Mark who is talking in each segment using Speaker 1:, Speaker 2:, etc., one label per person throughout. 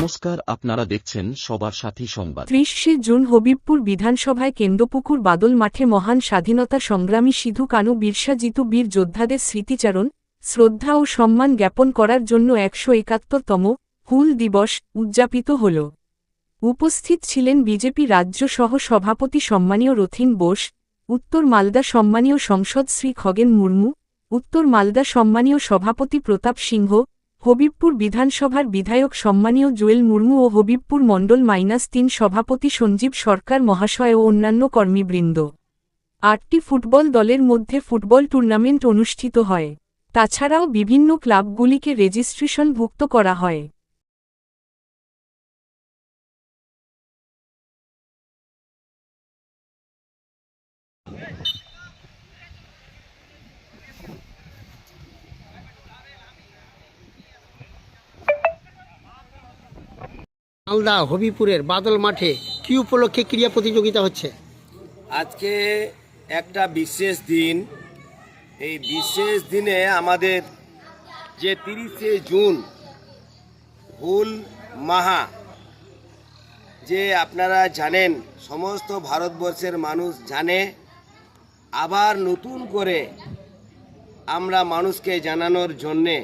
Speaker 1: নমস্কার, আপনারা দেখছেন সবার সাথী সংবাদ।
Speaker 2: ত্রিশে জুন হবিবপুর বিধানসভায় কেন্দ্রপুকুর বাদল মাঠে মহান স্বাধীনতা সংগ্রামী সিধু কানু বিরসা জিতু বীর যোদ্ধাদের স্মৃতিচারণ, শ্রদ্ধা ও সম্মান জ্ঞাপন করার জন্য একশো একাত্তরতম হুল দিবস উদযাপিত হল। উপস্থিত ছিলেন বিজেপি রাজ্য সহ সভাপতি সম্মানীয় রথিন বোস, উত্তর মালদা সম্মানীয় সংসদ শ্রী খগেন মুর্মু, উত্তর মালদা সম্মানীয় সভাপতি প্রতাপ সিংহ হবিবপুর বিধানসভার বিধায়ক সম্মানীয় জুয়েল মুর্মু ও হবিবপুর মণ্ডল মাইনাস তিন সভাপতি সঞ্জীব সরকার, মহাশয় ও অন্যান্য কর্মীবৃন্দ। আটটি ফুটবল দলের মধ্যে ফুটবল টুর্নামেন্ট অনুষ্ঠিত হয়। তাছাড়াও বিভিন্ন ক্লাবগুলিকে রেজিস্ট্রেশনভুক্ত করা হয়।
Speaker 3: মালদা হবিপুরের বাদল মাঠে কি উপলক্ষে ক্রীড়া প্রতিযোগিতা হচ্ছে?
Speaker 4: আজকে একটা বিশেষ দিন। এই বিশেষ দিনে আমাদের যে তিরিশে জুন হুল মাহা, যে আপনারা জানেন, সমস্ত ভারতবর্ষের মানুষ জানে, আবার নতুন করে আমরা মানুষকে জানানোর জন্যে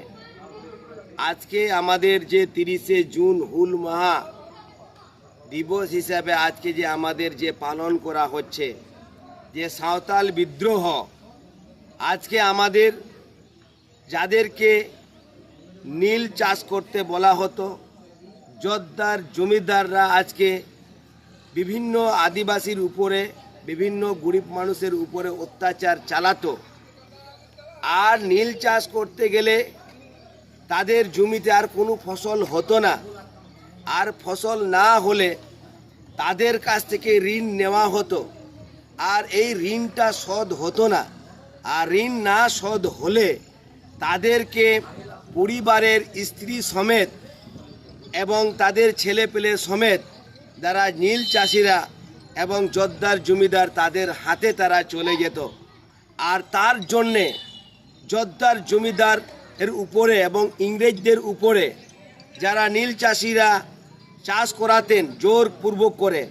Speaker 4: আজকে আমাদের যে তিরিশে জুন হুল মাহা দিবস হিসাবে আজকে যে আমাদের যে পালন করা হচ্ছে, যে সাঁওতাল বিদ্রোহ, আজকে আমাদের যাদেরকে নীল চাষ করতে বলা হতো, জোরদার জমিদাররা আজকে বিভিন্ন আদিবাসীর উপরে, বিভিন্ন গরিব মানুষের উপরে অত্যাচার চালাতো। আর নীল চাষ করতে গেলে তাদের জমিতে আর কোনো ফসল হতো না। আর ফসল না হলে তাদের কাছ থেকে ঋণ নেওয়া হতো। আর এই ঋণটা শোধ হতো না। আর ঋণ না শোধ হলে তাদেরকে পরিবারের স্ত্রী সমেত এবং তাদের ছেলে পেলে সমেত যারা নীল চাষিরা এবং জোরদার জমিদার তাদের হাতে তারা চলে যেত। আর তার জন্যে জোরদার জমিদার এর উপরে এবং ইংরেজদের উপরে যারা নীল চাষিরা চাষ করাতেন জোরপূর্বক করে।